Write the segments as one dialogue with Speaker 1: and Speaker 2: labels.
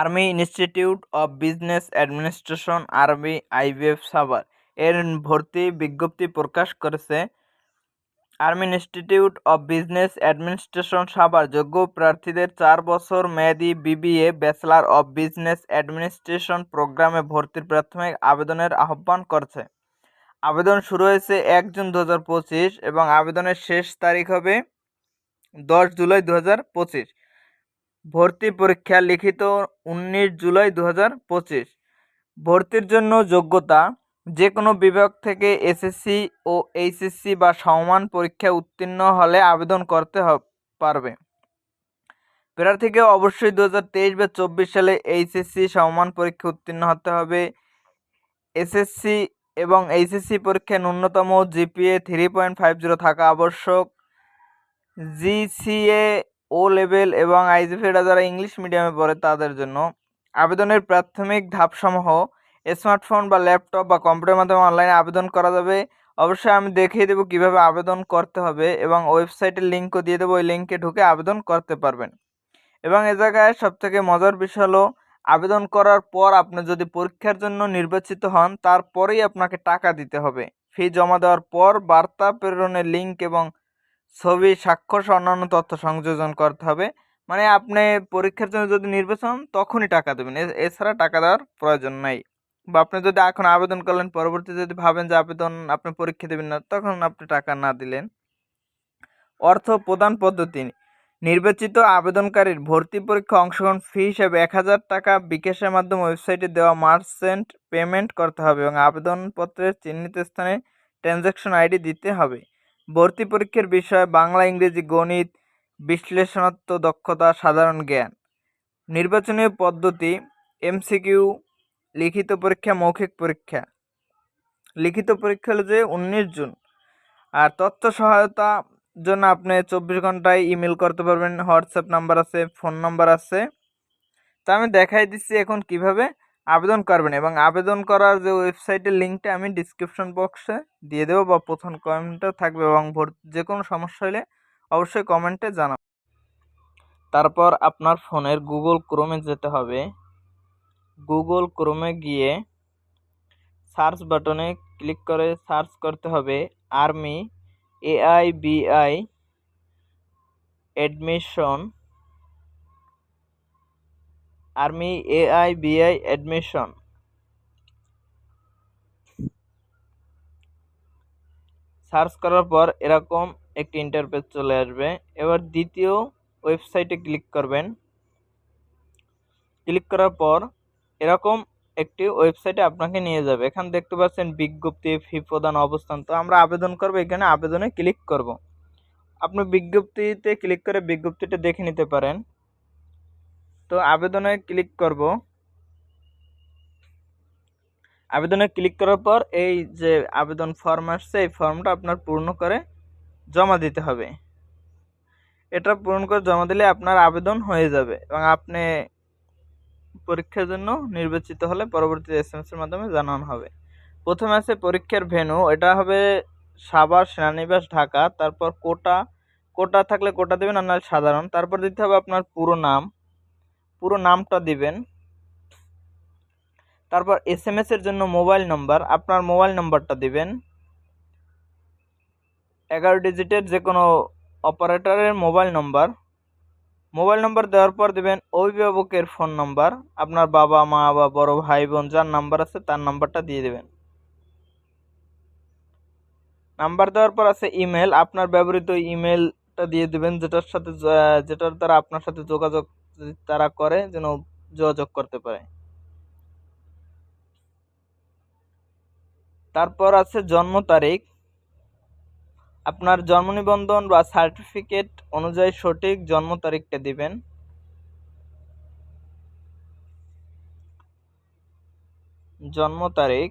Speaker 1: Army institute of business administration, army IBF Savar. এর ভর্তি বিজ্ঞপ্তি প্রকাশ করেছে army institute of business administration Savar. যোগ্য প্রার্থীদের চার বছর মেয়াদি BBA, bachelor of business administration প্রোগ্রামে ভর্তির প্রাথমিক আবেদনের আহ্বান করছে। আবেদন শুরু হয়েছে এক জুন দু হাজার পঁচিশ এবং আবেদনের শেষ তারিখ হবে দশ জুলাই দু হাজার পঁচিশ। ভর্তি পরীক্ষা লিখিত উনিশ জুলাই দু হাজার পঁচিশ। ভর্তির জন্য যোগ্যতা যে কোনো বিভাগ থেকে এসএসসি ও এইচএসসি বা সমমান পরীক্ষায় উত্তীর্ণ হলে আবেদন করতে পারবে। প্রার্থীকে অবশ্যই দু হাজার তেইশ বা চব্বিশ সালে এইচএসসি সমমান পরীক্ষা উত্তীর্ণ হতে হবে। এসএসসি এবং এইচএসসি পরীক্ষায় ন্যূনতম GPA three point five zero থাকা আবশ্যক। জিসিএ ও লেভেল এবং আইজিফেরা যারা ইংলিশ মিডিয়ামে পড়ে তাদের জন্য আবেদনের প্রাথমিক ধাপসমূহ স্মার্টফোন বা ল্যাপটপ বা কম্পিউটারের মাধ্যমে অনলাইনে আবেদন করা যাবে। অবশ্যই আমি দেখিয়ে দেবো কীভাবে আবেদন করতে হবে এবং ওয়েবসাইটের লিঙ্কও দিয়ে দেবো, ওই লিঙ্কে ঢুকে আবেদন করতে পারবেন। এবং এ জায়গায় সবথেকে মজার বিষয় হলো, আবেদন করার পর আপনি যদি পরীক্ষার জন্য নির্বাচিত হন, তারপরেই আপনাকে টাকা দিতে হবে। ফি জমা দেওয়ার পর বার্তা প্রেরণের লিঙ্ক এবং ছবি স্বাক্ষর অন্যান্য তথ্য সংযোজন করতে হবে। মানে আপনি পরীক্ষার জন্য যদি নির্বাচন, তখনই টাকা দেবেন। এছাড়া টাকা দেওয়ার প্রয়োজন নাই। বা আপনি যদি এখন আবেদন করলেন, পরবর্তী যদি ভাবেন যে আবেদন আপনি পরীক্ষা দেবেন না, তখন আপনি টাকা না দিলেন। অর্থ প্রদান পদ্ধতি, নির্বাচিত আবেদনকারীর ভর্তি পরীক্ষা অংশগ্রহণ ফি হিসেবে এক হাজার টাকা বিকাশের মাধ্যমে ওয়েবসাইটে দেওয়া মার্চেন্ট পেমেন্ট করতে হবে এবং আবেদনপত্রের চিহ্নিত স্থানে ট্রানজ্যাকশন আইডি দিতে হবে। ভর্তি পরীক্ষার বিষয় বাংলা, ইংরেজি, গণিত, বিশ্লেষণাত্মক দক্ষতা, সাধারণ জ্ঞান নির্বাচনী পদ্ধতি, এমসিকিউ, লিখিত পরীক্ষা, মৌখিক পরীক্ষা। লিখিত পরীক্ষা হলো যে উনিশ জুন। আর তথ্য সহায়তা জন্য আপনি চব্বিশ ঘন্টায় ইমেল করতে পারবেন। হোয়াটসঅ্যাপ নাম্বার আছে, ফোন নাম্বার আছে। তা আমি দেখাই দিচ্ছি এখন কীভাবে। আবেদন করবেন এবং আবেদন করার যে ওয়েবসাইটের লিঙ্কটা আমি ডিসক্রিপশন বক্সে দিয়ে দেবো বা প্রথম কমেন্টেও থাকবে এবং যে কোনো সমস্যা হলে অবশ্যই কমেন্টে জানাবেন তারপর আপনার ফোনের গুগল ক্রোমে যেতে হবে। গুগল ক্রোমে গিয়ে সার্চ বাটনে ক্লিক করে সার্চ করতে হবে army AI BI admission army, AI, BI, admission. Search করার পর এরকম একটি ইন্টারফেস চলে আসবে। এবার দ্বিতীয় ওয়েবসাইটে ক্লিক করবেন। ক্লিক করার পর এরকম একটি ওয়েবসাইটে আপনাকে নিয়ে যাবে। এখানে দেখতে পাচ্ছেন বিজ্ঞপ্তি ফি প্রদান অবস্থান। তো আমরা আবেদন করব, এখানে আবেদনে ক্লিক করব। আপনি বিজ্ঞপ্তিতে ক্লিক করে বিজ্ঞপ্তিটা দেখে নিতে পারেন। তো আবেদনে ক্লিক করব। আবেদনে ক্লিক করার পর এই যে আবেদন ফর্ম আসছে, এই ফর্মটা আপনার পূর্ণ করে জমা দিতে হবে। এটা পূরণ করে জমা দিলে আপনার আবেদন হয়ে যাবে এবং আপনি পরীক্ষার জন্য নির্বাচিত হলে পরবর্তী এস এম এর মাধ্যমে জানানো হবে। প্রথমে আছে পরীক্ষার ভেন্যু, এটা হবে সাভার সেনানিবাস ঢাকা, তারপর কোটা কোটা থাকলে কোটা দেবেন আর সাধারণ, তারপর দিতে হবে আপনার পুরো নাম। পুরো নামটা দিবেন। তারপর এস এম এর জন্য মোবাইল নম্বর, আপনার মোবাইল নম্বরটা দিবেন। এগারো ডিজিটের যে কোনো অপারেটরের মোবাইল নম্বর। মোবাইল নম্বর দেওয়ার পর দেবেন অভিভাবকের ফোন নাম্বার। আপনার বাবা, মা বা বড় ভাই বোন যার নাম্বার আছে তার নাম্বারটা দিয়ে দেবেন। নাম্বার দেওয়ার পর আছে ইমেল। আপনার ব্যবহৃত ইমেলটা দিয়ে দেবেন, যেটার সাথে যেটার দ্বারা আপনার সাথে যোগাযোগ যদি তারা করে, যেন যোগাযোগ করতে পারে। তারপর আছে জন্ম তারিখ। আপনার জন্ম নিবন্ধন বা সার্টিফিকেট অনুযায়ী সঠিক জন্ম তারিখটা দিবেন। জন্ম তারিখ।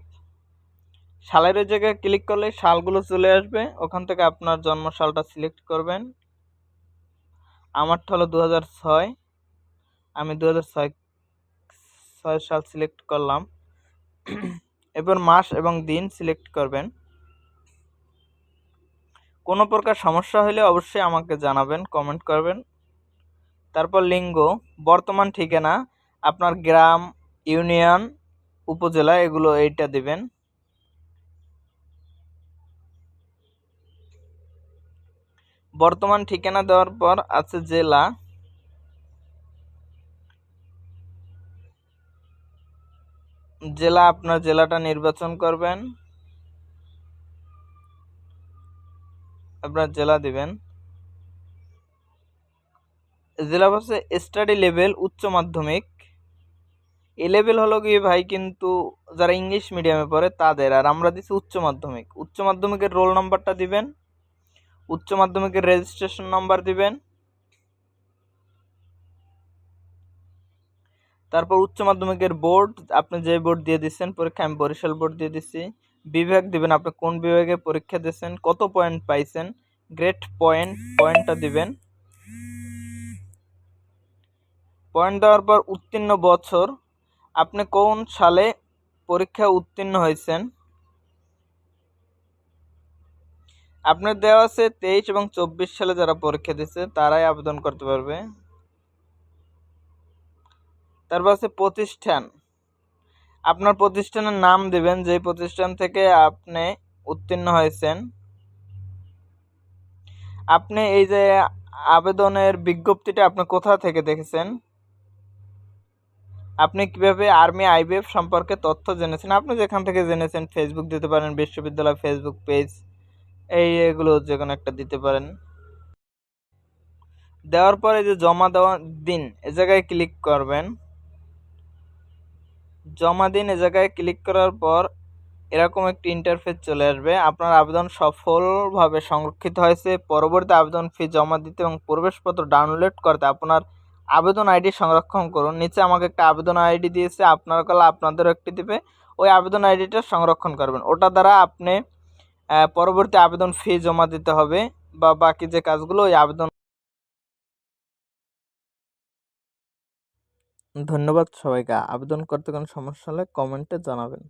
Speaker 1: সালের জায়গায় ক্লিক করলে সালগুলো চলে আসবে। ওখান থেকে আপনার জন্ম সালটা সিলেক্ট করবেন আমারটা হলো দু হাজার ছয়। আমি দু ছয় সাল সিলেক্ট করলাম। এরপর মাস এবং দিন সিলেক্ট করবেন। কোনো প্রকার সমস্যা হলে অবশ্যই আমাকে জানাবেন কমেন্ট করবেন। তারপর লিঙ্গ, বর্তমান ঠিকানা, আপনার গ্রাম, ইউনিয়ন, উপজেলা, এগুলো এইটা দিবেন। বর্তমান ঠিকানা দেওয়ার পর আছে জেলা জেলা আপনার জেলাটা নির্বাচন করবেন। আপনার জেলা দিবেন। জেলা বলছে স্টাডি লেভেল উচ্চ মাধ্যমিক। এ লেভেল হলো গিয়ে ভাই কিন্তু যারা ইংলিশ মিডিয়ামে পড়ে তাদের। আর আমরা দিচ্ছি উচ্চ মাধ্যমিক। উচ্চ মাধ্যমিকের রোল নাম্বারটা দিবেন। উচ্চ মাধ্যমিকের রেজিস্ট্রেশন নাম্বার দিবেন। তারপর উচ্চ মাধ্যমিকের বোর্ড, আপনি যে বোর্ড দিয়ে দিচ্ছেন, পরীক্ষা আমি বরিশাল বোর্ড দিয়ে দিচ্ছি। বিভাগ দিবেন, আপনি কোন বিভাগে পরীক্ষা দিচ্ছেন, কত পয়েন্ট পাইছেন গ্রেট পয়েন্ট পয়েন্টটা দিবেন। পয়েন্ট দেওয়ার পর উত্তীর্ণ বছর, আপনি কোন সালে পরীক্ষা উত্তীর্ণ হয়েছেন? আপনার দেওয়া আছে তেইশ এবং চব্বিশ সালে যারা পরীক্ষা দিচ্ছে, তারাই আবেদন করতে পারবে। তারপর আছে প্রতিষ্ঠান। আপনার প্রতিষ্ঠানের নাম দেবেন যে প্রতিষ্ঠান থেকে আপনি উত্তীর্ণ হয়েছেন। আপনি এই যে আবেদনের বিজ্ঞপ্তিটা আপনি কোথা থেকে দেখেছেন? আপনি কীভাবে আর্মি, আইবিএফ সম্পর্কে তথ্য জেনেছেন? আপনি যেখান থেকে জেনেছেন ফেসবুক দিতে পারেন, বিশ্ববিদ্যালয় ফেসবুক পেজ এই এগুলো যে কোনো একটা দিতে পারেন। দেওয়ার পরে যে জমা দেওয়া দিন, এ জায়গায় ক্লিক করবেন। জমা দিন এ জায়গায় ক্লিক করার পর এরকম একটি ইন্টারফেস চলে আসবে। আপনার আবেদন সফলভাবে সংরক্ষিত হয়েছে। পরবর্তী আবেদন ফি জমা দিতে এবং প্রবেশপত্র ডাউনলোড করতে আপনার আবেদন আইডি সংরক্ষণ করুন। নিচে আমাকে একটা আবেদন আইডি দিয়েছে, আপনার কলে আপনাদেরও একটি দেবে। ওই আবেদন আইডিটা সংরক্ষণ করবেন। ওটা দ্বারা আপনি পরবর্তী আবেদন ফি জমা দিতে হবে বা বাকি যে কাজগুলো, ওই আবেদন ধন্যবাদ সবাইকে। আবেদন করতে কোনো সমস্যা হলে কমেন্টে জানাবেন।